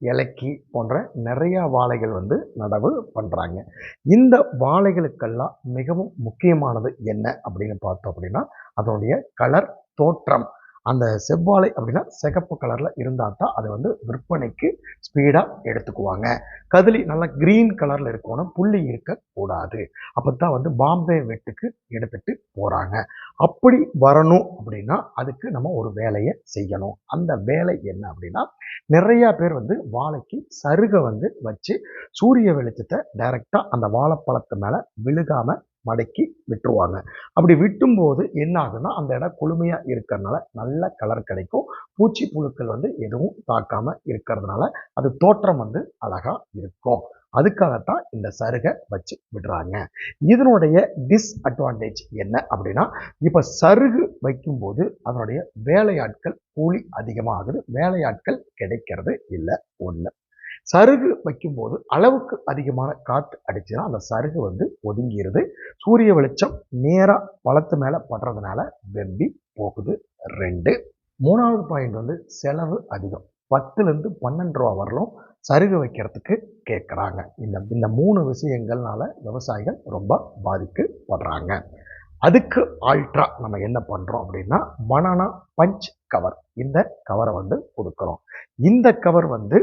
இலக்கி போன்ற நிறையா வாழைகள் வந்து நடவு பண்ணுறாங்க இந்த வாழைகளுக்கெல்லாம் மிகவும் முக்கியமானது என்ன அப்படின்னு பார்த்தோம் அப்படின்னா அதனுடைய கலர் தோற்றம். அந்த செவ்வாழை அப்படின்னா சிகப்பு கலரில் இருந்தால் தான் அதை வந்து விற்பனைக்கு ஸ்பீடாக எடுத்துக்குவாங்க. கதிலி நல்லா க்ரீன் கலரில் இருக்கணும் புள்ளி இருக்கக்கூடாது. அப்போ தான் வந்து பாம்பே வெட்டுக்கு எடுத்துகிட்டு போகிறாங்க அப்படி வரணும் அப்படின்னா அதுக்கு நம்ம ஒரு வேலையை செய்யணும். அந்த வேலை என்ன அப்படின்னா நிறையா பேர் வந்து வாழைக்கு சருகை வந்து வச்சு சூரிய வெளிச்சத்தை டைரெக்டாக அந்த வாழைப்பழத்து மேலே விழுகாமல் மடக்கி விட்டுருவாங்க. அப்படி விட்டும்போது என்ன ஆகுன்னா அந்த இடம் குளுமையாக இருக்கிறதுனால நல்ல கலர் கிடைக்கும். பூச்சி புழுக்கள் வந்து எதுவும் தாக்காமல் இருக்கிறதுனால அது தோற்றம் வந்து அழகாக இருக்கும். அதுக்காகத்தான் இந்த சருகை வச்சு விடுறாங்க. இதனுடைய டிஸ்அட்வான்டேஜ் என்ன அப்படின்னா இப்போ சருகு வைக்கும்போது அதனுடைய வேலையாட்கள் கூலி அதிகமாகுது. வேலையாட்கள் கிடைக்கிறது இல்லை ஒன்று சருகு வைக்கும்போது அளவுக்கு அதிகமான காற்று அடிச்சுன்னா அந்த சருகு வந்து ஒதுங்கிடுது சூரிய வெளிச்சம் நேராக பழத்து மேலே படுறதுனால வெம்பி போகுது. ரெண்டு மூணாவது பாயிண்ட் வந்து செலவு அதிகம். பத்துலேருந்து பன்னெண்டு ரூபா வரலும் சருகு வைக்கிறதுக்கு கேட்குறாங்க இந்த இந்த மூணு விஷயங்கள்னால விவசாயிகள் ரொம்ப பாதிக்கப்படுறாங்க. அதுக்கு ஆல்ட்ரா நம்ம என்ன பண்ணுறோம் அப்படின்னா பனானா பஞ்ச் கவர் இந்த கவரை வந்து கொடுக்குறோம். இந்த கவர் வந்து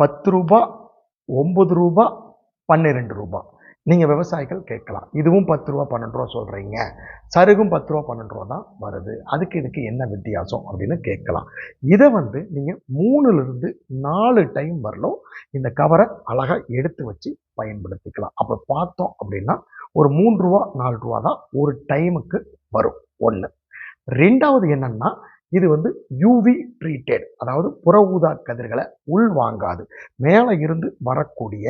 பத்து ரூபா ஒம்பது ரூபா பன்னிரெண்டு ரூபா. நீங்கள் விவசாயிகள் கேட்கலாம். இதுவும் பத்து ரூபா பன்னெண்டு ரூபா சொல்கிறீங்க சருகும் பத்து ரூபா பன்னெண்டு ரூபா தான் வருது. அதுக்கு இதுக்கு என்ன வித்தியாசம் அப்படின்னு கேட்கலாம். இதை வந்து நீங்கள் மூணுலேருந்து நாலு டைம் வரலும் இந்த கவரை அழகாக எடுத்து வச்சு பயன்படுத்திக்கலாம். அப்போ பார்த்தோம் அப்படின்னா ஒரு மூன்று ரூபா நாலு ரூபா தான் ஒரு டைமுக்கு வரும். ஒன்று ரெண்டாவது என்னன்னா இது வந்து யூவி ட்ரீட்டட் அதாவது புற ஊதா கதிர்களை உள்வாங்காது. மேலே இருந்து வரக்கூடிய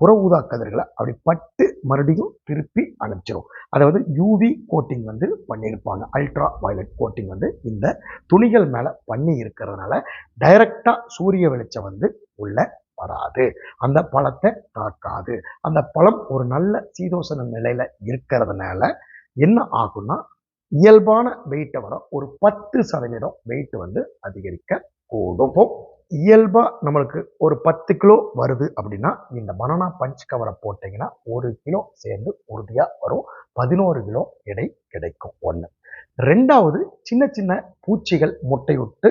புற ஊதா கதிர்களை அப்படி பட்டு மறுபடியும் திருப்பி அனுப்பிச்சிரும். அதாவது யூவி கோட்டிங் வந்து பண்ணியிருப்பாங்க. அல்ட்ரா வயலட் கோட்டிங் வந்து இந்த துணிகள் மேலே பண்ணி இருக்கிறதுனால டைரக்டாக சூரிய வெளிச்சம் வந்து உள்ள வராது. அந்த பழத்தை தாக்காது. அந்த பழம் ஒரு நல்ல சீதோசன நிலையில் இருக்கிறதுனால என்ன ஆகும்னா இயல்பான வெயிட்டை வர ஒரு பத்து சதவீதம் வெயிட் வந்து அதிகரிக்க கூடும் இயல்பாக நம்மளுக்கு ஒரு பத்து கிலோ வருது அப்படின்னா இந்த பனானா பஞ்ச் கவரை போட்டிங்கன்னா ஒரு கிலோ சேர்ந்து உறுதியாக வரும். பதினோரு கிலோ எடை கிடைக்கும். ஒன்று ரெண்டாவது சின்ன சின்ன பூச்சிகள் முட்டையுட்டு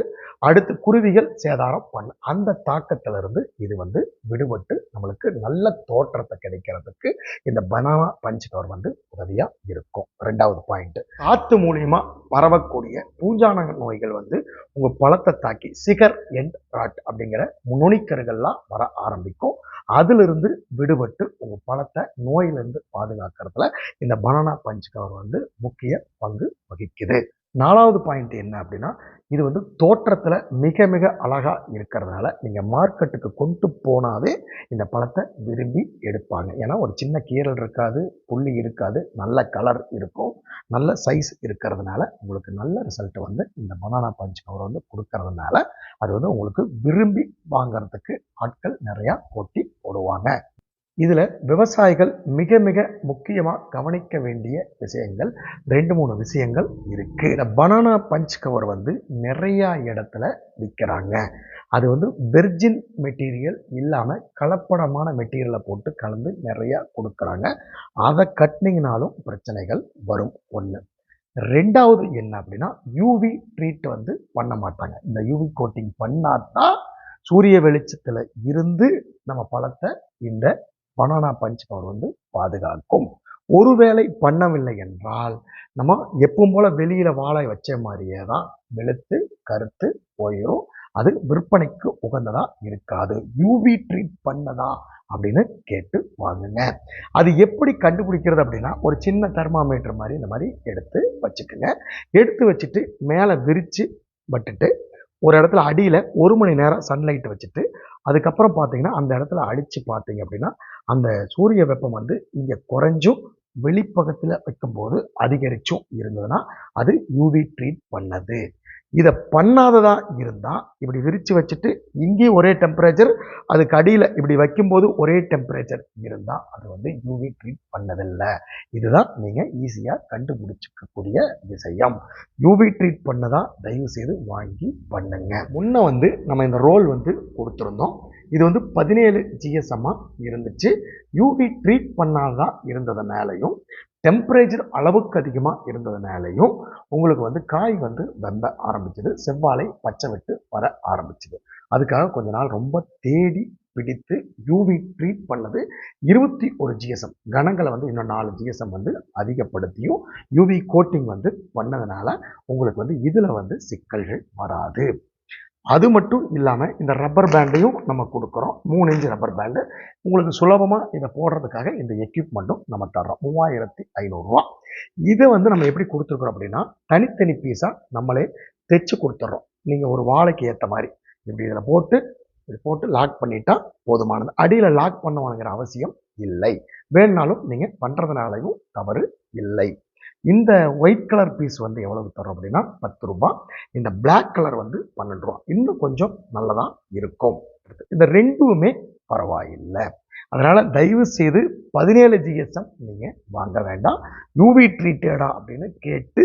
அடுத்து குருவிகள் சேதாரம் பண்ண. அந்த தாக்கத்திலிருந்து இது வந்து விடுபட்டு நம்மளுக்கு நல்ல தோற்றத்தை கிடைக்கிறதுக்கு இந்த பனானா பஞ்ச் கவர் வந்து உதவியாக இருக்கும். ரெண்டாவது பாயிண்ட் காற்று மூலியமா பரவக்கூடிய பூஞ்சான நோய்கள் வந்து உங்கள் பழத்தை தாக்கி சிகர் எண்ட் ராட் அப்படிங்கிற நுனிக்கருகள்லாம் வர ஆரம்பிக்கும். அதிலிருந்து விடுபட்டு உங்கள் பழத்தை நோயிலிருந்து பாதுகாக்கிறதுல இந்த பனானா பஞ்ச் கவர் வந்து முக்கிய பங்கு வகிக்குது. நாலாவது பாயிண்ட் என்ன அப்படின்னா இது வந்து தோற்றத்தில் மிக மிக அழகாக இருக்கிறதுனால நீங்கள் மார்க்கெட்டுக்கு கொண்டு போனாவே இந்த பழத்தை விரும்பி எடுப்பாங்க. ஏன்னா ஒரு சின்ன கீரல் இருக்காது புள்ளி இருக்காது நல்ல கலர் இருக்கும் நல்ல சைஸ் இருக்கிறதுனால உங்களுக்கு நல்ல ரிசல்ட் வந்து இந்த பனானா பஞ்ச் கவர் வந்து கொடுக்கறதுனால அது வந்து உங்களுக்கு விரும்பி வாங்கிறதுக்கு ஆட்கள் நிறையா போட்டி போடுவாங்க. இதில் விவசாயிகள் மிக மிக முக்கியமாக கவனிக்க வேண்டிய விஷயங்கள் ரெண்டு மூணு விஷயங்கள் இருக்குது இந்த பனானா பஞ்ச் கவர் வந்து நிறையா இடத்துல விற்கிறாங்க அது வந்து வெர்ஜின் மெட்டீரியல் இல்லாமல் கலப்படமான மெட்டீரியலை போட்டு கலந்து நிறையா கொடுக்குறாங்க. அதை கட்டினீங்கனாலும் பிரச்சனைகள் வரும். ஒன்று ரெண்டாவது என்ன அப்படின்னா யூவி ட்ரீட் வந்து பண்ண மாட்டாங்க. இந்த யூவி கோட்டிங் பண்ணாதான் சூரிய வெளிச்சத்தில் இருந்து நம்ம பழத்தை இந்த பனானா பஞ்ச் பவர் வந்து பாதுகாக்கும். ஒருவேளை பண்ணவில்லை என்றால் நம்ம எப்பவும் போல் வெளியில் வாழை வச்ச மாதிரியே தான் வெளுத்து கருத்து போயிடும் அது விற்பனைக்கு உகந்ததாக இருக்காது. யூவி ட்ரீட் பண்ணதா அப்படின்னு கேட்டு வாங்குங்க. அது எப்படி கண்டுபிடிக்கிறது அப்படின்னா ஒரு சின்ன தெர்மாமீட்டர் மாதிரி இந்த மாதிரி எடுத்து வச்சுக்கோங்க. எடுத்து வச்சுட்டு மேலே விரித்து விட்டுட்டு ஒரு இடத்துல அடியில் ஒரு மணி நேரம் சன்லைட் வச்சுட்டு அதுக்கப்புறம் பார்த்தீங்கன்னா அந்த இடத்துல அடித்து பார்த்தீங்க அப்படின்னா அந்த சூரிய வெப்பம் வந்து இங்கே குறைஞ்சும் வெளிப்பக்கத்தில் வைக்கும்போது அதிகரிச்சும் இருந்ததுன்னா அது யூவி ட்ரீட் பண்ணது. இதை பண்ணாததாக இருந்தால் இப்படி விரித்து வச்சுட்டு இங்கேயும் ஒரே டெம்பரேச்சர் அதுக்கு அடியில் இப்படி வைக்கும்போது ஒரே டெம்பரேச்சர் இருந்தால் அது வந்து யூவி ட்ரீட் பண்ணதில்லை. இதுதான் நீங்கள் ஈஸியாக கண்டுபிடிச்சிக்கக்கூடிய விஷயம். யூவி ட்ரீட் பண்ணதா தயவு செய்து வாங்கி பண்ணுங்க. முன்ன வந்து நம்ம இந்த ரோல் வந்து கொடுத்துருந்தோம். இது வந்து பதினேழு ஜிஎஸ்எம்மாக இருந்துச்சு. யூவி ட்ரீட் பண்ணாதான் இருந்ததுனாலையும் டெம்பரேச்சர் அளவுக்கு அதிகமாக இருந்ததுனாலையும் உங்களுக்கு வந்து காய் வந்து வெம்ப ஆரம்பிச்சது. செவ்வாழை பச்சை விட்டு வர ஆரம்பிச்சது. அதுக்காக கொஞ்ச நாள் ரொம்ப தேடி பிடித்து யூவி ட்ரீட் பண்ணது இருபத்தி ஒரு ஜிஎஸ்எம் கணங்களை வந்து இன்னும் நாலு ஜிஎஸ்எம் வந்து அதிகப்படுத்தியும் யூவி கோட்டிங் வந்து பண்ணதுனால உங்களுக்கு வந்து இதில் வந்து சிக்கல்கள் வராது. அது மட்டும் இல்லாமல் இந்த ரப்பர் பேண்டையும் நம்ம கொடுக்குறோம். மூணு இன்ச்சு ரப்பர் பேண்டு உங்களுக்கு சுலபமாக இதை போடுறதுக்காக இந்த எக்யூப்மெண்ட்டும் நம்ம தர்றோம். மூவாயிரத்தி ஐநூறுரூவா இதை வந்து நம்ம எப்படி கொடுத்துருக்குறோம் அப்படின்னா தனித்தனி பீஸாக நம்மளே தைச்சு கொடுத்துட்றோம் நீங்கள் ஒரு வாழைக்கு ஏற்ற மாதிரி. இப்படி இதில் போட்டு இது போட்டு லாக் பண்ணிட்டா போதுமானது. அடியில் லாக் பண்ணுவானுங்கிற அவசியம் இல்லை. வேணுனாலும் நீங்கள் பண்ணுறதுனாலையும் தவறு இல்லை. இந்த ஒயிட் கலர் பீஸ் வந்து எவ்வளவு தரும் அப்படின்னா பத்து ரூபா இந்த பிளாக் கலர் வந்து பன்னெண்டு ரூபா இன்னும் கொஞ்சம் நல்லதாக இருக்கும். இந்த ரெண்டுமே பரவாயில்லை. அதனால் தயவு செய்து பதினேழு ஜிஎஸ்எம் நீங்கள் வாங்க வேண்டாம். யூவி ட்ரீட்டடா அப்படின்னு கேட்டு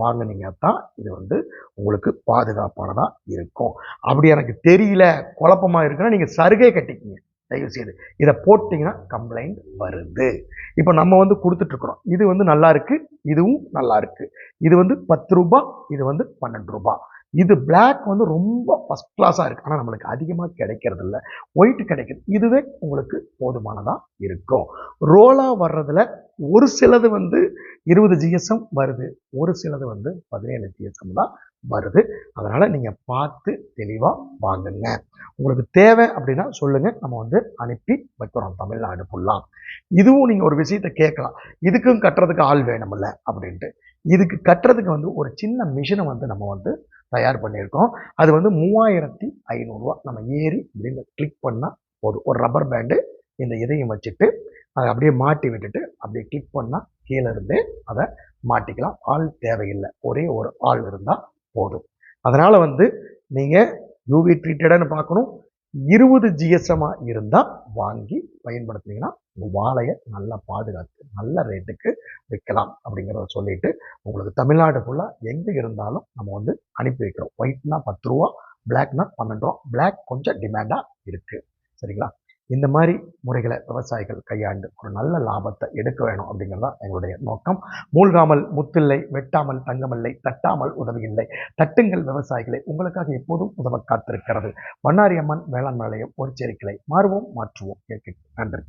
வாங்குனீங்க தான் இது வந்து உங்களுக்கு பாதுகாப்பானதாக இருக்கும். அப்படி எனக்கு தெரியல குழப்பமாக இருக்குன்னா நீங்கள் சருகை கட்டிக்கிங்க. தயவு செய்து இதை போட்டிங்கன்னா கம்ப்ளைண்ட் வருது. இப்போ நம்ம வந்து கொடுத்துட்ருக்குறோம். இது வந்து நல்லா இருக்குது இதுவும் நல்லா இருக்குது இது வந்து பத்து ரூபா இது வந்து பன்னெண்டு ரூபாய் இது பிளாக் வந்து ரொம்ப ஃபஸ்ட் கிளாஸாக இருக்குது ஆனால் நம்மளுக்கு அதிகமாக கிடைக்கிறது இல்லை ஒயிட் கிடைக்குது. இதுவே உங்களுக்கு போதுமானதாக இருக்கும். ரோலாக வர்றதில் ஒரு சிலது வந்து இருபது ஜிஎஸ்எம் வருது. ஒரு சிலது வந்து பதினேழு ஜிஎஸ்எம் தான் வருது. அதனால் நீங்கள் பார்த்து தெளிவாக வாங்குங்க. உங்களுக்கு தேவை அப்படின்னா சொல்லுங்கள் நம்ம வந்து அனுப்பி வைக்கிறோம். தமிழ்நாடு ஃபுல்லாக இதுவும் நீங்கள் ஒரு விஷயத்தை கேட்கலாம். இதுக்கும் கட்டுறதுக்கு ஆள் வேணுமில்ல அப்படின்ட்டு. இதுக்கு கட்டுறதுக்கு வந்து ஒரு சின்ன மிஷினை வந்து நம்ம வந்து தயார் பண்ணியிருக்கோம். அது வந்து மூவாயிரத்தி ஐநூறுரூவா நம்ம ஏறி அப்படின்னு கிளிக் பண்ணால் போதும். ஒரு ரப்பர் பேண்டு இந்த இதையும் வச்சுட்டு அதை அப்படியே மாட்டி விட்டுட்டு அப்படியே கிளிக் பண்ணால் கீழே இருந்தே அதை மாட்டிக்கலாம். ஆள் தேவையில்லை. ஒரே ஒரு ஆள் இருந்தால் போதும். அதனால் வந்து நீங்கள் யூவி ட்ரீட்டடான்னு பார்க்கணும். இருபது ஜிஎஸ்எம்மாக இருந்தால் வாங்கி பயன்படுத்துனீங்கன்னா உங்கள் வாழையை நல்லா பாதுகாத்து நல்ல ரேட்டுக்கு விற்கலாம் அப்படிங்கிறத சொல்லிட்டு உங்களுக்கு தமிழ்நாடு ஃபுல்லாக எங்கே இருந்தாலும் நம்ம வந்து அனுப்பி வைக்கிறோம். ஒயிட்னா பத்து ரூபா பிளாக்னா பன்னெண்டு ரூபா. பிளாக் கொஞ்சம் டிமாண்டாக இருக்குது சரிங்களா? இந்த மாதிரி முறைகளை விவசாயிகள் கையாண்டு ஒரு நல்ல லாபத்தை எடுக்க வேணும் அப்படிங்கிறது தான் எங்களுடைய நோக்கம். மூழ்காமல் முத்தில்லை வெட்டாமல் தங்கமில்லை தட்டாமல் உதவியில்லை. தட்டுங்கள் விவசாயிகளை உங்களுக்காக எப்போதும் உதவ காத்திருக்கிறது. பண்ணாரியம்மன் வேளாண் நிலையம் ஒரு செரிக்கிளை மாறுவோம் மாற்றுவோம். கேட்க நன்றி.